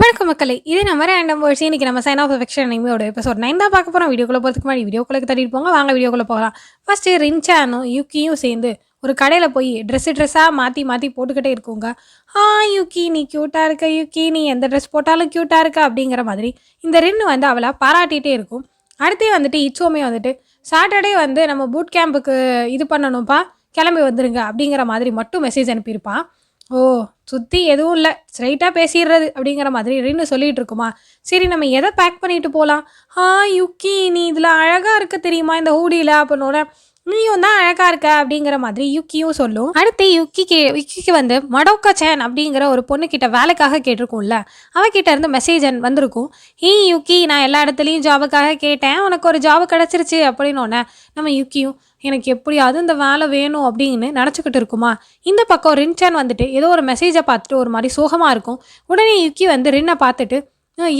வணக்கம் மக்களே இது நம்ம ரேண்டம் வேர்ட்ஸ் இன்னைக்கு நம்ம சைன் ஆஃப் எஃபெக்ஷன் அனிமையோட எபிசோட் நைன் தான் பார்க்க போகிறோம் வீடியோக்குள்ளே போகிறதுக்கு முன்னாடி வீடியோக்குள்ளே தட்டிட்டு போங்க. வாங்க வீடியோக்குள்ளே போகலாம். ஃபஸ்ட்டு ரின்சானும் யூக்கியும் சேர்ந்து ஒரு கடையில் போய் ட்ரெஸ்ஸு ட்ரெஸ்ஸாக மாற்றி மாற்றி போட்டுக்கிட்டே இருக்குங்க. ஆ யுக்கி நீ க்யூட்டாக இருக்க யுக்கி நீ எந்த ட்ரெஸ் போட்டாலும் க்யூட்டாக இருக்க அப்படிங்கிற மாதிரி இந்த ரின்னு வந்து அவளை பாராட்டிகிட்டே இருக்கும். அடுத்தே வந்துட்டு இச்சோமே வந்துட்டு சாட்டர்டே வந்து நம்ம பூட் கேம்புக்கு இது பண்ணணும்ப்பா கிளம்பி வந்துருங்க அப்படிங்கிற மாதிரி மட்டும் மெசேஜ் அனுப்பியிருப்பான் ஓ சுற்றி எதுவும் இல்லை. ஸ்ட்ரைட்டாக பேசிடுறது அப்படிங்கிற மாதிரி ரின்னு சொல்லிகிட்டு இருக்குமா? சரி நம்ம எதை பேக் பண்ணிட்டு போகலாம் ஆ யுக்கி நீ இதில் அழகாக இருக்க தெரியுமா? இந்த ஹூடியில் அப்படின்னோட நீயும் தான் அழகாக இருக்க அப்படிங்கிற மாதிரி யுக்கியும் சொல்லும். அடுத்து யுக்கிக்கு யுக்கிக்கு வந்து மடோக்கா சேன் அப்படிங்கிற ஒரு பொண்ணுக்கிட்ட வேலைக்காக கேட்டிருக்கும்ல அவகிட்ட இருந்து மெசேஜ் வந்திருக்கும். ஹீ யுக்கி நான் எல்லா இடத்துலையும் ஜாபுக்காக கேட்டேன். உனக்கு ஒரு ஜாப் கிடச்சிருச்சு. அப்படின்னோடனே நம்ம யுக்கியும் எனக்கு எப்படியாவது இந்த வேலை வேணும் அப்படின்னு நினச்சிக்கிட்டு இருக்குமா? இந்த பக்கம் ரின்சான் வந்துட்டு ஏதோ ஒரு மெசேஜை பார்த்துட்டு ஒரு மாதிரி சோகமாக இருக்கும். உடனே யுக்கி வந்து ரின்னை பார்த்துட்டு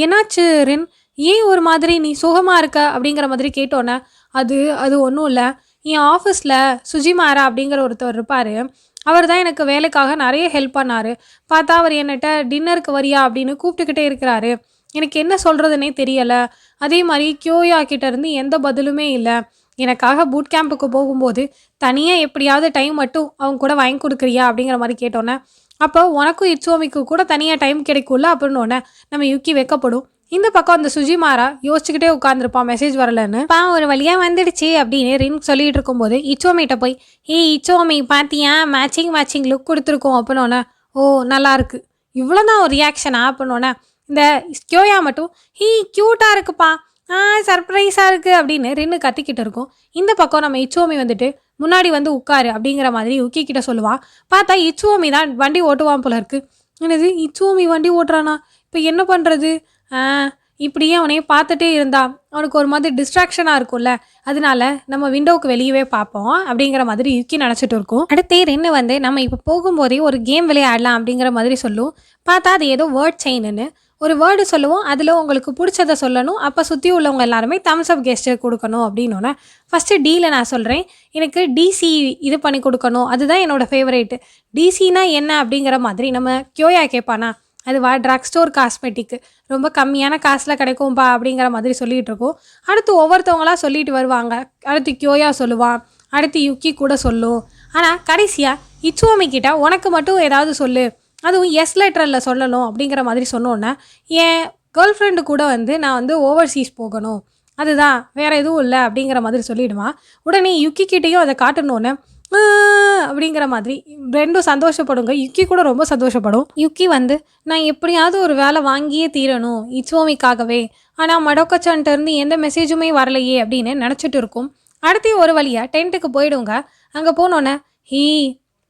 என்னாச்சு ரின்? ஏன் ஒரு மாதிரி நீ சோகமாக இருக்க? அப்படிங்கிற மாதிரி கேட்டோன்னே அது அது ஒன்றும் இல்லை. என் ஆஃபீஸில் சுஜிமாரா அப்படிங்கிற ஒருத்தர் இருப்பார். அவர் தான் எனக்கு வேலைக்காக நிறைய ஹெல்ப் பண்ணார். பார்த்தா அவர் என்னட்ட டின்னருக்கு வரியா? அப்படின்னு கூப்பிட்டுக்கிட்டே இருக்கிறாரு. எனக்கு என்ன சொல்கிறதுனே தெரியலை. அதே மாதிரி கியோயா கிட்டேருந்து எந்த பதிலுமே இல்லை. எனக்காக பூட் கேம்புக்கு போகும்போது தனியாக எப்படியாவது டைம் மட்டும் அவங்க கூட வாங்கி கொடுக்குறியா? அப்படிங்கிற மாதிரி கேட்டோன்னே அப்போ உனக்கும் இட்சோமிக்கு கூட தனியாக டைம் கிடைக்கும்ல? அப்படின்னோடனே நம்ம யுக்கி வைக்கப்படும். இந்த பக்கம் அந்த சுஜிமாரா யோசிச்சுக்கிட்டே உட்காந்துருப்பான் மெசேஜ் வரலன்னு. பா ஒரு வழியாக வந்துடுச்சு அப்படின்னு ரின் சொல்லிட்டு இருக்கும்போது இச்சோமிட்ட போய் ஏய் இச்சோமி பாத்தியா? மேட்சிங் மேட்சிங் லுக் கொடுத்துருக்கோம் அப்படின்னோடனே ஓ நல்லா இருக்கு. இவ்வளோதான் ஒரு ரியாக்ஷனா அப்படின்னோடனே இந்த கியோயா மட்டும் ஹீ க்யூட்டாக இருக்குப்பா. ஆ சர்ப்ரைஸாக இருக்குது அப்படின்னு ரின்னு கத்திக்கிட்டு இருக்கும். இந்த பக்கம் நம்ம இச்சுவோமி வந்துட்டு முன்னாடி வந்து உட்காரு அப்படிங்கிற மாதிரி உக்கி கிட்ட சொல்லுவான் பார்த்தா இச்சுவோமி தான் வண்டி ஓட்டுவான் போல இருக்குது என்னது இச்சுவோமி வண்டி ஓட்டுறானா? இப்போ என்ன பண்ணுறது இப்படியே அவனையே பார்த்துட்டே இருந்தான் அவனுக்கு ஒரு மாதிரி டிஸ்ட்ராக்ஷனாக இருக்கும்ல. அதனால நம்ம விண்டோவுக்கு வெளியவே பார்ப்போம் அப்படிங்கிற மாதிரி யுக்கி நினச்சிட்டு இருக்கும். அடுத்து ரென்னு வந்து நம்ம இப்போ போகும்போதே ஒரு கேம் விளையாடலாம் அப்படிங்கிற மாதிரி சொல்லும். பார்த்தா அது ஏதோ வேர்ட் செயின்னு ஒரு வேர்டு சொல்லுவோம் அதில் உங்களுக்கு பிடிச்சதை சொல்லணும். அப்போ சுற்றி உள்ளவங்க எல்லாருமே தம்ஸ் அப் கெஸ்ட்டு கொடுக்கணும் அப்படின்னோன்னே ஃபஸ்ட்டு டீல நான் சொல்கிறேன் எனக்கு டிசி இது பண்ணி கொடுக்கணும். அதுதான் என்னோடய ஃபேவரேட்டு டிசினா என்ன அப்படிங்கிற மாதிரி நம்ம கியோயா கேட்பானா அது வா ட்ரக் ஸ்டோர் காஸ்மெட்டிக்கு ரொம்ப கம்மியான காசில் கிடைக்கும்பா அப்படிங்கிற மாதிரி சொல்லிகிட்டு இருக்கோம். அடுத்து ஒவ்வொருத்தவங்களா சொல்லிட்டு வருவாங்க. அடுத்து கியோயா சொல்லுவான். அடுத்து யுக்கி கூட சொல்லும். ஆனால் கடைசியாக இச்சுவோமி கிட்ட உனக்கு மட்டும் ஏதாவது சொல்லு. அதுவும் எஸ் லெட்டரில் சொல்லணும் அப்படிங்கிற மாதிரி சொன்னோன்னே என் கேர்ள் ஃப்ரெண்டு கூட வந்து நான் வந்து ஓவர்சீஸ் போகணும். அதுதான் வேற எதுவும் இல்லை அப்படிங்கிற மாதிரி சொல்லிவிடுவான் உடனே யுக்கி கிட்டேயும் அதை காட்டணுன்னு அப்படிங்கிற மாதிரி. ரெண்டும் சந்தோஷப்படுங்க. யுக்கி கூட ரொம்ப சந்தோஷப்படும். யுக்கி வந்து நான் எப்படியாவது ஒரு வேலை வாங்கியே தீரணும். இச்சுவோமிக்காகவே ஆனால் மடோக்கச்சான்ட்ட இருந்து எந்த மெசேஜுமே வரலையே அப்படின்னு நினச்சிட்டு இருக்கும். அடுத்து ஒரு வழியாக டென்ட்டுக்கு போயிடுங்க. அங்கே போனோன்னே ஹீ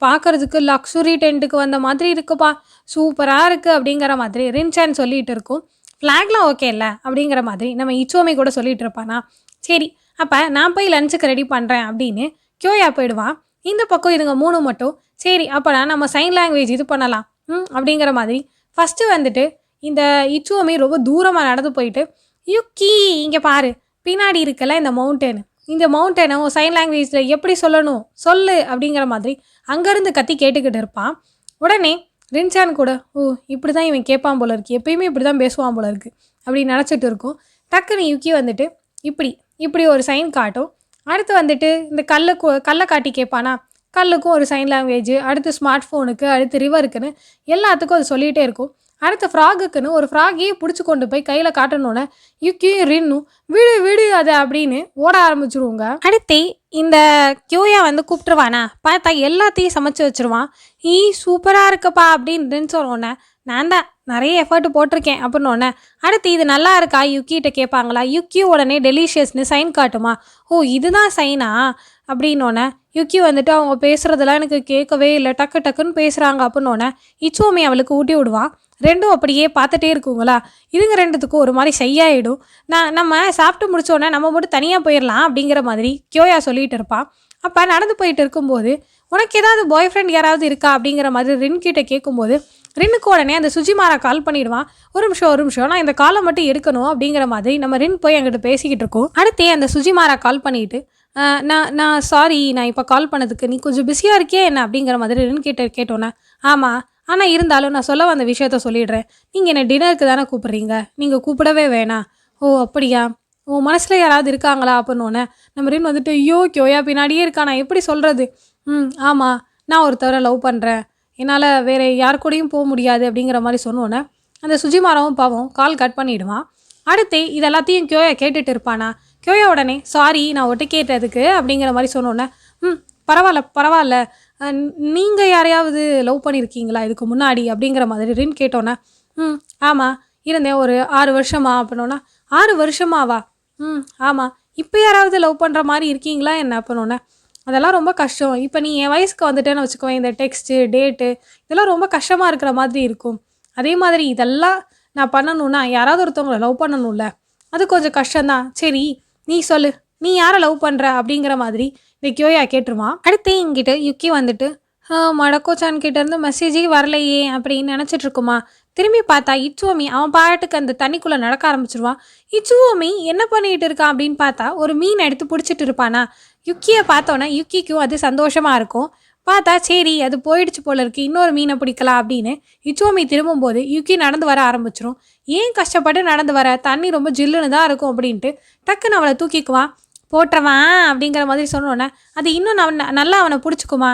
பார்க்கறதுக்கு லக்ஸுரி டென்ட்டுக்கு வந்த மாதிரி இருக்குப்பா. சூப்பராக இருக்குது அப்படிங்கிற மாதிரி ரின்சான் சொல்லிட்டு இருக்கும். ஃப்ளாக்லாம் ஓகே இல்லை? அப்படிங்கிற மாதிரி நம்ம இச்சோமி கூட சொல்லிட்டு இருப்பானா. சரி அப்போ நான் போய் லஞ்சுக்கு ரெடி பண்ணுறேன் அப்படின்னு கியோயா போயிடுவான் இந்த பக்கம் இதுங்க மூணு மட்டும். சரி அப்போனா நம்ம சைன் லாங்குவேஜ் இது பண்ணலாம். ம் அப்படிங்கிற மாதிரி. ஃபஸ்ட்டு வந்துட்டு இந்த இச்சுவமே ரொம்ப தூரமாக நடந்து போயிட்டு யுக்கி இங்கே பாரு. பின்னாடி இருக்கல இந்த மவுண்டனு இந்த மவுண்டனை சைன் லாங்குவேஜில் எப்படி சொல்லணும்? சொல்லு அப்படிங்கிற மாதிரி அங்கேருந்து கத்தி கேட்டுக்கிட்டு இருப்பான். உடனே ரின்சான் கூட ஓ இப்படி தான் இவன் கேட்பான் போல இருக்கு. எப்பயுமே இப்படி தான் பேசுவான் போல இருக்கு. அப்படி நினச்சிட்டு இருக்கும். டக்குன்னு யுக்கி வந்துட்டு இப்படி இப்படி ஒரு சைன் காட்டும். அடுத்து வந்துட்டு இந்த கல்லை கல்லை காட்டி கேட்பானா? கல்லுக்கும் ஒரு சைன் லாங்குவேஜ் அடுத்து ஸ்மார்ட் ஃபோனுக்கு அடுத்து ரிவருக்குன்னு எல்லாத்துக்கும் அது சொல்லிகிட்டே இருக்கும். அடுத்து ஃப்ராகுக்குன்னு ஒரு ஃப்ராகையே பிடிச்சி கொண்டு போய் கையில் காட்டணுன்னே யுக்கியும் ரின்னும் விடு விடு அதை அப்படின்னு ஓட ஆரம்பிச்சிருவோங்க. அடுத்து இந்த கியூயா வந்து கூப்பிட்டுருவானா? பார்த்தா எல்லாத்தையும் சமைச்சு வச்சிருவான். ஈ சூப்பராக இருக்குப்பா அப்படின்னு ரின் சொன்னோன்னே நான் தான் நிறைய எஃபர்ட் போட்டிருக்கேன் அப்படின்னோடனே அடுத்து இது நல்லா இருக்கா? யுக்கிட்ட கேட்பாங்களா? யுக்கி உடனே டெலிஷியஸ்னு சைன் காட்டுமா? ஓ இதுதான் சைனா அப்படின்னோடனே யுக்கி வந்துட்டு அவங்க பேசுகிறதெல்லாம் எனக்கு கேட்கவே இல்லை. டக்கு டக்குன்னு பேசுகிறாங்க அப்படின்னோடனே இச்சோமி அவளுக்கு ஊட்டி விடுவான் ரெண்டும் அப்படியே பார்த்துட்டே இருக்குங்களா? இதுங்க ரெண்டுத்துக்கும் ஒரு மாதிரி செய்யாயிடும் நான் நம்ம சாப்பிட்டு முடிச்சோடனே நம்ம மட்டும் தனியாக போயிடலாம் அப்படிங்கிற மாதிரி கியோயா சொல்லிகிட்டு இருப்பான் அப்போ நடந்து போயிட்டு இருக்கும்போது உனக்கு ஏதாவது பாய் ஃப்ரெண்ட் யாராவது இருக்கா? அப்படிங்கிற மாதிரி ரின்கிட்ட கேட்கும்போது ரின்னுக்கு உடனே அந்த சுஜிமாரா கால் பண்ணிடுவான். ஒரு நிமிஷம் ஒரு நிமிஷம் நான் இந்த காலை மட்டும் எடுக்கணும் அப்படிங்கிற மாதிரி நம்ம ரின் போய் அங்கிட்ட பேசிக்கிட்டு இருக்கோம். அடுத்தே அந்த சுஜிமாரா கால் பண்ணிட்டு நான் நான் சாரி நான் இப்போ கால் பண்ணதுக்கு நீ கொஞ்சம் பிஸியாக இருக்கியே என்ன? அப்படிங்கிற மாதிரி ரின் கேட்ட கேட்டோன்னே ஆமாம் ஆனால் இருந்தாலும் நான் சொல்ல வந்த விஷயத்த சொல்லிடுறேன். நீங்கள் என்னை டின்னருக்கு தானே கூப்பிட்றீங்க? நீங்கள் கூப்பிடவே வேணாம். ஓ அப்படியா? உன் மனசில் யாராவது இருக்காங்களா? அப்படின்னோடனே நம்ம ரின் வந்துட்டு ஐயோ கியோயா பின்னாடியே இருக்கா? நான் எப்படி சொல்கிறது ம் ஆமாம் நான் ஒருத்தவரை லவ் பண்ணுறேன் என்னால் வேறு யார் கூடயும் போக முடியாது அப்படிங்கிற மாதிரி சொன்னோன்னே அந்த சுஜிமாராவும் பாவம் கால் கட் பண்ணிவிடுவான் அடுத்து இது எல்லாத்தையும் கியோயா கேட்டுட்டு இருப்பானா? கியோயா உடனே சாரி நான் ஒட்டு கேட்டதுக்கு அப்படிங்கிற மாதிரி சொன்னோன்னே ம் பரவாயில்ல பரவாயில்ல. நீங்கள் யாரையாவது லவ் பண்ணியிருக்கீங்களா இதுக்கு முன்னாடி? அப்படிங்கிற மாதிரி ரின் கேட்டோன்னே ம் ஆமாம் இருந்தேன் ஒரு ஆறு வருஷமா அப்படின்னோன்னா ஆறு வருஷமாவா? ம் ஆமாம் இப்போ யாராவது லவ் பண்ணுற மாதிரி இருக்கீங்களா என்ன? அப்படின்னோன்னே அதெல்லாம் ரொம்ப கஷ்டம். இப்போ நீ என் வயசுக்கு வந்துட்டேன்னு வச்சுக்கோவேன் இந்த டெக்ஸ்ட்டு டேட்டு இதெல்லாம் ரொம்ப கஷ்டமாக இருக்கிற மாதிரி இருக்கும். அதே மாதிரி இதெல்லாம் நான் பண்ணணும்னா யாராவது ஒருத்தவங்களை லவ் பண்ணணும்ல அது கொஞ்சம் கஷ்டம்தான். சரி நீ சொல்லு. நீ யாரை லவ் பண்ணுற அப்படிங்கிற மாதிரி இந்த கியோயா கேட்டுருவான். அடுத்து இங்கிட்ட யுக்கி வந்துட்டு மடக்கோச்சான் கிட்டேருந்து மெசேஜே வரலையே அப்படின்னு நினச்சிட்ருக்குமா? திரும்பி பார்த்தா இச்சுவமி அவன் பாட்டுக்கு அந்த தண்ணிக்குள்ளே நடக்க ஆரம்பிச்சிருவான் இச்சுவமி என்ன பண்ணிகிட்டு இருக்கான் அப்படின்னு பார்த்தா ஒரு மீன் எடுத்து பிடிச்சிட்டு இருப்பானா? யுக்கியை பார்த்தோன்னே யுக்கிக்கும் அது சந்தோஷமாக இருக்கும். பார்த்தா சரி அது போயிடுச்சு போல இருக்கு இன்னொரு மீனை பிடிக்கலாம் அப்படின்னு இச்சுவமி திரும்பும்போது யுக்கி நடந்து வர ஆரம்பிச்சிரும். ஏன் கஷ்டப்பட்டு நடந்து வர? தண்ணி ரொம்ப ஜில்லுன்னு தான் இருக்கும் அப்படின்ட்டு டக்குன்னு அவளை தூக்கிக்குவான் போட்டுறவான் அப்படிங்கிற மாதிரி சொன்னோன்னே அது இன்னும் நான் நல்லா அவனை பிடிச்சிக்குமா?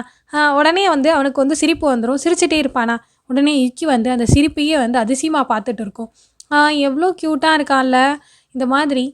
உடனே வந்து அவனுக்கு வந்து சிரிப்பு வந்துடும் சிரிச்சிட்டே இருப்பானா? உடனே யுக்கி வந்து அந்த சிரிப்பையே வந்து அதிசயமாக பார்த்துட்டு இருக்கும். எவ்வளோ க்யூட்டாக இருக்கான்ல. இந்த மாதிரி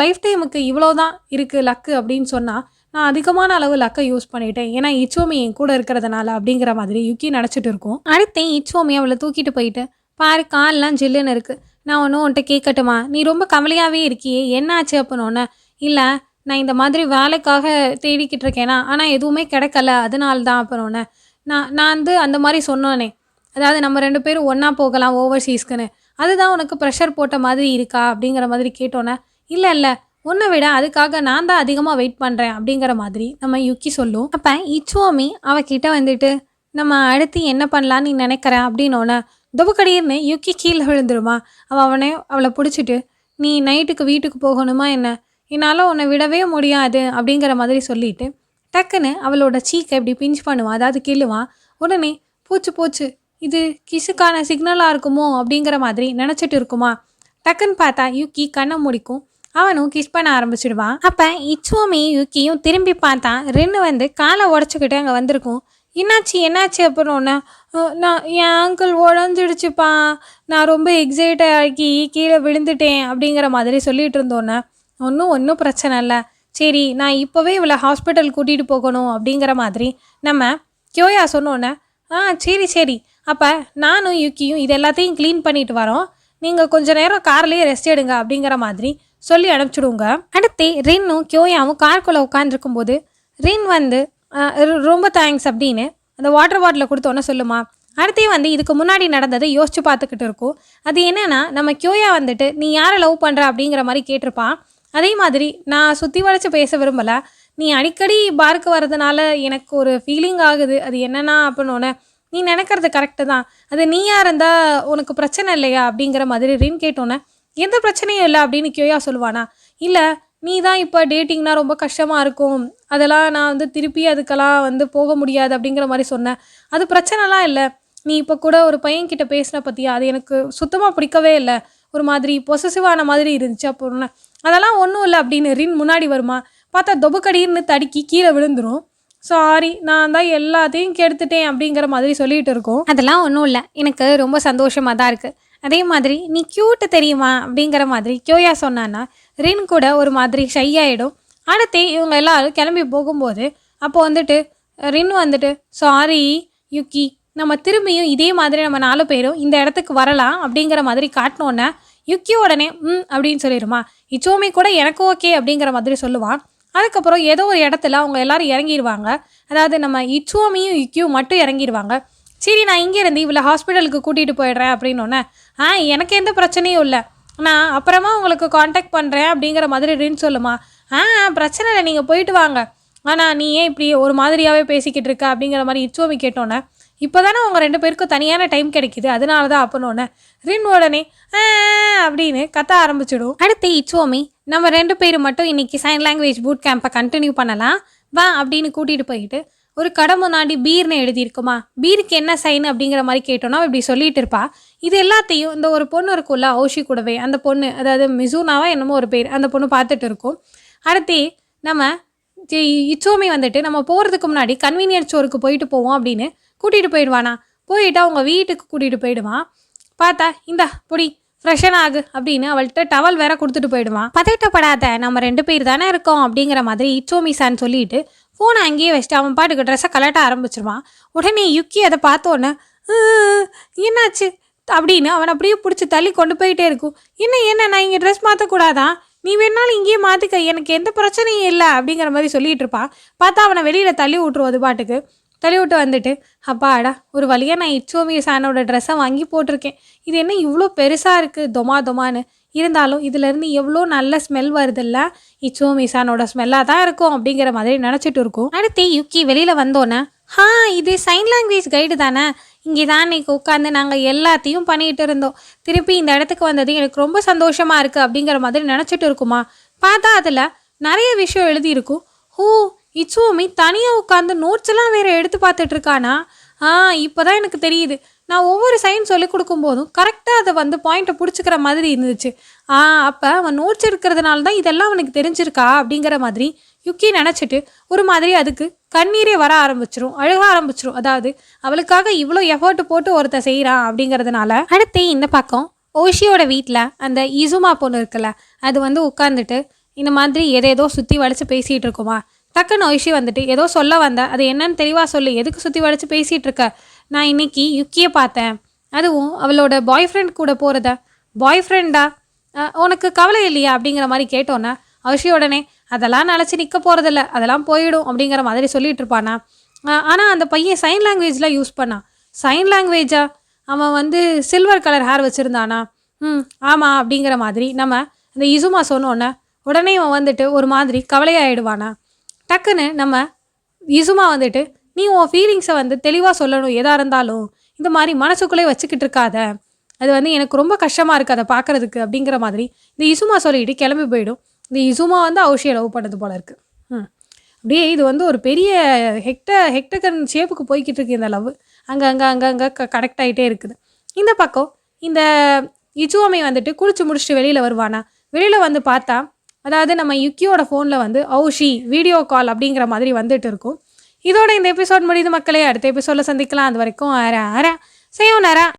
லைஃப் டைமுக்கு இவ்வளோ தான் இருக்குது லக்கு அப்படின்னு சொன்னால் நான் அதிகமான அளவு லக்கை யூஸ் பண்ணிட்டேன். ஏன்னா இச்சோமி என் கூட இருக்கிறதுனால அப்படிங்கிற மாதிரி யுக்கி நினச்சிட்டு இருக்கும். அடுத்தேன் இச்சோமி அவளை தூக்கிட்டு போயிட்டு பாரு கால்லாம் ஜில்லுன்னு இருக்குது நான் ஒன்றும் உன்ட்ட கேட்கட்டுமா? நீ ரொம்ப கவலையாகவே இருக்கியே. என்னாச்சு? அப்படின்னோடனே இல்லை நான் இந்த மாதிரி வேலைக்காக தேடிக்கிட்டு இருக்கேனா. ஆனால் எதுவுமே கிடைக்கல. அதனால தான் அப்புறம்னே நான் நான் வந்து அந்த மாதிரி சொன்னோனே அதாவது நம்ம ரெண்டு பேரும் ஒன்றா போகலாம் ஓவர்சீஸ்க்குன்னு அதுதான் உனக்கு ப்ரெஷர் போட்ட மாதிரி இருக்கா? அப்படிங்கிற மாதிரி கேட்டோன்னே இல்லை இல்லை. உன்னை விட அதுக்காக நான் தான் அதிகமாக வெயிட் பண்ணுறேன் அப்படிங்கிற மாதிரி நம்ம யுக்கி சொல்லும். அப்போ இச்சுவோமி அவகிட்ட வந்துட்டு நம்ம அடுத்து என்ன பண்ணலான்னு நினைக்கிறேன்? நினைக்கிற அப்படின்னோடனே யுக்கி கீழே விழுந்துருமா. அவள் அவனே அவளை பிடிச்சிட்டு நீ நைட்டுக்கு வீட்டுக்கு போகணுமா என்ன? என்னால் உன்னை விடவே முடியாது அப்படிங்கிற மாதிரி சொல்லிட்டு டக்குன்னு அவளோட சீக்கை இப்படி பிஞ்ச் பண்ணுவான் அதாவது கிள்ளுவான் உடனே பூச்சு பூச்சு. இது கிசுக்கான சிக்னலாக இருக்குமோ? அப்படிங்கிற மாதிரி நினச்சிட்டு இருக்குமா. டக்குன்னு பார்த்தா யூக்கி கண்ணை முடிக்கும். அவனும் கிஸ் பண்ண ஆரம்பிச்சிடுவான் அப்போ இச்சுவமி யூக்கியும் திரும்பி பார்த்தா ரெண்டு வந்து காலை உடச்சிக்கிட்டு அங்கே வந்திருக்கும். என்னாச்சு என்னாச்சு? அப்புறம் நான் என் ஆங்கிள் உடஞ்சிடுச்சுப்பா. நான் ரொம்ப எக்ஸைட் ஆகி கீழே விழுந்துட்டேன். அப்படிங்கிற மாதிரி சொல்லிட்டு இருந்தோன்னே ஒன்றும் ஒன்றும் பிரச்சனை இல்லை. சரி நான் இப்போவே இவளை ஹாஸ்பிட்டல் கூட்டிகிட்டு போகணும் அப்படிங்கிற மாதிரி நம்ம கியோயா சொன்னோன்னே ஆ சரி சரி. அப்போ நானும் யுக்கியும் இது எல்லாத்தையும் க்ளீன் பண்ணிட்டு வரோம். நீங்கள் கொஞ்ச நேரம் கார்லேயே ரெஸ்ட் எடுங்க அப்படிங்கிற மாதிரி சொல்லி அனுப்பிச்சுடுங்க. அடுத்து ரின்னும் கியோயாவும் கார்க்குள்ளே உட்காந்துருக்கும் போது ரின் வந்து ரொம்ப தேங்க்ஸ் அப்படின்னு அந்த வாட்டர் பாட்டிலை கொடுத்தோன்னே சொல்லுமா அடுத்தே வந்து இதுக்கு முன்னாடி நடந்ததை யோசிச்சு பார்த்துக்கிட்டு இருக்கும். அது என்னென்னா நம்ம கியோயா வந்துட்டு நீ யாரை லவ் பண்ணுற அப்படிங்கிற மாதிரி கேட்டிருப்பான். அதே மாதிரி நான் சுற்றி வளைச்சி பேச விரும்பலை. நீ அடிக்கடி பார்க்கு வர்றதுனால எனக்கு ஒரு ஃபீலிங் ஆகுது. அது என்னென்னா அப்படின்னோடனே நீ நினைக்கிறது கரெக்டு தான். அது நீயாக இருந்தால் உனக்கு பிரச்சனை இல்லையா அப்படிங்கிற மாதிரி ரீன் கேட்டோன்னே எந்த பிரச்சனையும் இல்லை அப்படின்னு கியோயா சொல்லுவானா இல்லை நீ தான் இப்போ டேட்டிங்னா ரொம்ப கஷ்டமாக இருக்கும். அதெல்லாம் நான் வந்து திருப்பி அதுக்கெல்லாம் வந்து போக முடியாது அப்படிங்கிற மாதிரி சொன்னேன் அது பிரச்சனைலாம் இல்லை. நீ இப்போ கூட ஒரு பையன்கிட்ட பேசின பற்றியா அது எனக்கு சுத்தமாக பிடிக்கவே இல்லை. ஒரு மாதிரி பொசசிவான மாதிரி இருந்துச்சு அப்புறம் அதெல்லாம் ஒன்றும் இல்லை அப்படின்னு ரின் முன்னாடி வருமா? பார்த்தா தொபுக்கடின்னு தடுக்கி கீழே விழுந்துடும் சாரி நான் தான் எல்லாத்தையும் கெடுத்துட்டேன் அப்படிங்கிற மாதிரி சொல்லிட்டு இருக்கோம். அதெல்லாம் ஒன்றும் இல்லை. எனக்கு ரொம்ப சந்தோஷமாக தான் இருக்குது அதே மாதிரி நீ க்யூட்டு தெரியுமா? அப்படிங்கிற மாதிரி கியோயா சொன்னான்னா ரின் கூட ஒரு மாதிரி ஷை ஆகிடும் அடுத்து இவங்க எல்லாரும் கிளம்பி போகும்போது அப்போ வந்துட்டு ரின் வந்துட்டு சாரி யுக்கி நம்ம திரும்பியும் இதே மாதிரி நம்ம நாலு பேரும் இந்த இடத்துக்கு வரலாம் அப்படிங்கிற மாதிரி காட்டினோன்னே யுக்கி உடனே ம் அப்படின்னு சொல்லிடுமா இச்சோமி கூட எனக்கு ஓகே அப்படிங்கிற மாதிரி சொல்லுவான் அதுக்கப்புறம் ஏதோ ஒரு இடத்துல அவங்க எல்லாரும் இறங்கிடுவாங்க அதாவது நம்ம இச்சோமியும் யுக்கியும் மட்டும் இறங்கிடுவாங்க சரி நான் இங்கே இருந்து இவ்வளோ ஹாஸ்பிட்டலுக்கு கூட்டிகிட்டு போயிடுறேன் அப்படின்னோடனே ஆ எனக்கு எந்த பிரச்சனையும் இல்லை. நான் அப்புறமா உங்களுக்கு காண்டாக்ட் பண்ணுறேன் அப்படிங்கிற மாதிரி ரின் சொல்லுமா. ஆ பிரச்சனை இல்லை நீங்கள் போயிட்டு வாங்க. ஆனால் நீ ஏன் இப்படி ஒரு மாதிரியாகவே பேசிக்கிட்டு இருக்க? அப்படிங்கிற மாதிரி இச்சோமி கேட்டோன்னே இப்போ தானே உங்கள் ரெண்டு பேருக்கும் தனியான டைம் கிடைக்குது. அதனால தான் அப்பனோடனே ரின் உடனே அப்படின்னு கத்த ஆரம்பிச்சிடும். அடுத்து இச்சோமி நம்ம ரெண்டு பேரும் மட்டும் இன்னைக்கு சைன் லாங்குவேஜ் பூட் கேம்பை கண்டினியூ பண்ணலாம். வா அப்படின்னு கூட்டிகிட்டு போயிட்டு ஒரு கடை முன்னாடி பீர்னு எழுதியிருக்குமா? பீருக்கு என்ன சைன் அப்படிங்கிற மாதிரி கேட்டோன்னா இப்படி சொல்லிட்டு இருப்பா. இது எல்லாத்தையும் இந்த ஒரு பொண்ணு இருக்கும்ல ஓஷி கூடவே அந்த பொண்ணு அதாவது மிசூனாவா என்னமோ ஒரு பேர் அந்த பொண்ணு பார்த்துட்டு இருக்கும். அடுத்து நம்ம இச்சோமி வந்துட்டு நம்ம போகிறதுக்கு முன்னாடி கன்வீனியன்ஸ் ஸ்டோருக்கு போயிட்டு போவோம் அப்படின்னு கூட்டிகிட்டு போயிடுவானா? போயிட்டு அவங்க வீட்டுக்கு கூட்டிகிட்டு போயிடுவான் பார்த்தா இந்தா பொடி ஃப்ரெஷன் ஆகு அப்படின்னு அவள்கிட்ட டவல் வேற கொடுத்துட்டு போயிடுவான் பதட்டப்படாத நம்ம ரெண்டு பேர் தானே இருக்கோம் அப்படிங்கிற மாதிரி இச்சோமிசான்னு சொல்லிட்டு ஃபோனை அங்கேயே வச்சுட்டு அவன் பாட்டுக்கு ட்ரெஸ்ஸை கலட்ட ஆரம்பிச்சிருவான் உடனே யுக்கி அதை பார்த்தோன்னே என்னாச்சு? அப்படின்னு அவன் அப்படியே பிடிச்சி தள்ளி கொண்டு போயிட்டே இருக்கும். என்ன என்ன நான் இங்கே ட்ரெஸ் மாற்றக்கூடாதா நீ வேணாலும் இங்கேயே மாற்றிக்க எனக்கு எந்த பிரச்சனையும் இல்லை அப்படிங்கிற மாதிரி சொல்லிட்டு இருப்பான் பார்த்தா அவனை வெளியில் தள்ளி விட்ருவோம் அது பாட்டுக்கு. தள்ளிவிட்டு வந்துட்டு அப்பாடா ஒரு வழியாக நான் இச்சோமி சானோட ட்ரெஸ்ஸை வாங்கி போட்டிருக்கேன். இது என்ன இவ்வளோ பெருசாக இருக்குது தொமா தொமான்னு? இருந்தாலும் இதுலேருந்து எவ்வளோ நல்ல ஸ்மெல் வருதுல்ல? இச்சோமி சானோட ஸ்மெல்லாக தான் இருக்கும் அப்படிங்கிற மாதிரி நினச்சிட்டு இருக்கும். அடுத்து யுக்கி வெளியில் வந்தோன்னே ஹா இது சைன் லாங்குவேஜ் கைடு தானே? இங்கே தான் இன்றைக்கி உட்காந்து நாங்கள் எல்லாத்தையும் பண்ணிகிட்டு இருந்தோம். திருப்பி இந்த இடத்துக்கு வந்தது எனக்கு ரொம்ப சந்தோஷமாக இருக்குது அப்படிங்கிற மாதிரி நினச்சிட்டு இருக்குமா? பார்த்தா அதில் நிறைய விஷயம் எழுதியிருக்கும். ஓ இச்சுவமி தனியாக உட்காந்து நோட்ஸ் எல்லாம் எடுத்து பார்த்துட்டு இருக்கானா? ஆ இப்போ தான் எனக்கு தெரியுது. நான் ஒவ்வொரு சைன் சொல்லி கொடுக்கும்போதும் கரெக்டாக அதை வந்து பாயிண்ட்டை பிடிச்சிக்கிற மாதிரி இருந்துச்சு. ஆ அப்போ அவன் நோட்ஸ் எடுக்கிறதுனால தான் இதெல்லாம் அவனுக்கு தெரிஞ்சிருக்கா? அப்படிங்கிற மாதிரி யுக்கி நினச்சிட்டு ஒரு மாதிரி அதுக்கு கண்ணீரே வர ஆரம்பிச்சிரும் அழுக ஆரம்பிச்சிரும். அதாவது அவளுக்காக இவ்வளோ எஃபர்ட் போட்டு ஒருத்தன் செய்கிறான் அப்படிங்கிறதுனால அடுத்து இந்த பக்கம் ஓஷியோட வீட்டில் அந்த இசுமா பொண்ணு இருக்குல்ல அது வந்து உட்காந்துட்டு இந்த மாதிரி எதேதோ சுற்றி வளைச்சு பேசிகிட்டு இருக்குமா? டக்குன்னு ஐஷி வந்துட்டு ஏதோ சொல்ல வந்த அது என்னன்னு தெளிவாக சொல்லு எதுக்கு சுற்றி வளைச்சு பேசிகிட்டு இருக்க? நான் இன்னைக்கு யுக்கியை பார்த்தேன். அதுவும் அவளோட பாய் ஃப்ரெண்ட் கூட போகிறத பாய் ஃப்ரெண்டா உனக்கு கவலை இல்லையா? அப்படிங்கிற மாதிரி கேட்டோன்னே ஐஷி உடனே அதெல்லாம் நினச்சி நிற்க போகிறதில்ல அதெல்லாம் போயிடும் அப்படிங்கிற மாதிரி சொல்லிட்டு இருப்பானா. ஆனால் அந்த பையன் சைன் லாங்குவேஜ்லாம் யூஸ் பண்ணான் சைன் லாங்குவேஜா அவன் வந்து சில்வர் கலர் ஹேர் வச்சுருந்தானா? ம் ஆமாம் அப்படிங்கிற மாதிரி நம்ம அந்த இசுமா சொன்னோன்னே உடனே இவன் வந்துட்டு ஒரு மாதிரி கவலையாயிடுவானா. டக்குன்னு நம்ம இசுமா வந்துட்டு நீ உன் ஃபீலிங்ஸை வந்து தெளிவாக சொல்லணும் எதாக இருந்தாலும். இந்த மாதிரி மனசுக்குள்ளே வச்சுக்கிட்டு இருக்காத. அது வந்து எனக்கு ரொம்ப கஷ்டமாக இருக்குது அதை பார்க்கறதுக்கு அப்படிங்கிற மாதிரி இந்த இசுமா சொல்லிட்டு கிளம்பி போயிடும். இந்த இசுமா வந்து அவுஷியை லவ் பண்ணது போல இருக்குது ம். அப்படியே இது வந்து ஒரு பெரிய ஹெக்ட ஹெக்டகன் ஷேப்புக்கு போய்கிட்டு இருக்கு இந்த லவ். அங்கே அங்கே அங்கே அங்கே கனெக்ட் ஆகிட்டே இருக்குது. இந்த பக்கம் இந்த இச்சுவாமை வந்துட்டு குளிச்சு முடிச்சுட்டு வெளியில் வருவானா? வெளியில் வந்து பார்த்தா அதாவது நம்ம யுக்கியோட ஃபோனில் வந்து ஔஷி வீடியோ கால் அப்படிங்கிற மாதிரி வந்துட்டு இருக்கும். இதோட இந்த எபிசோட் முடியுது மக்களே. அடுத்த எபிசோடில் சந்திக்கலாம். அது வரைக்கும் ஆரா ஆரா. செய்யும் நேரம்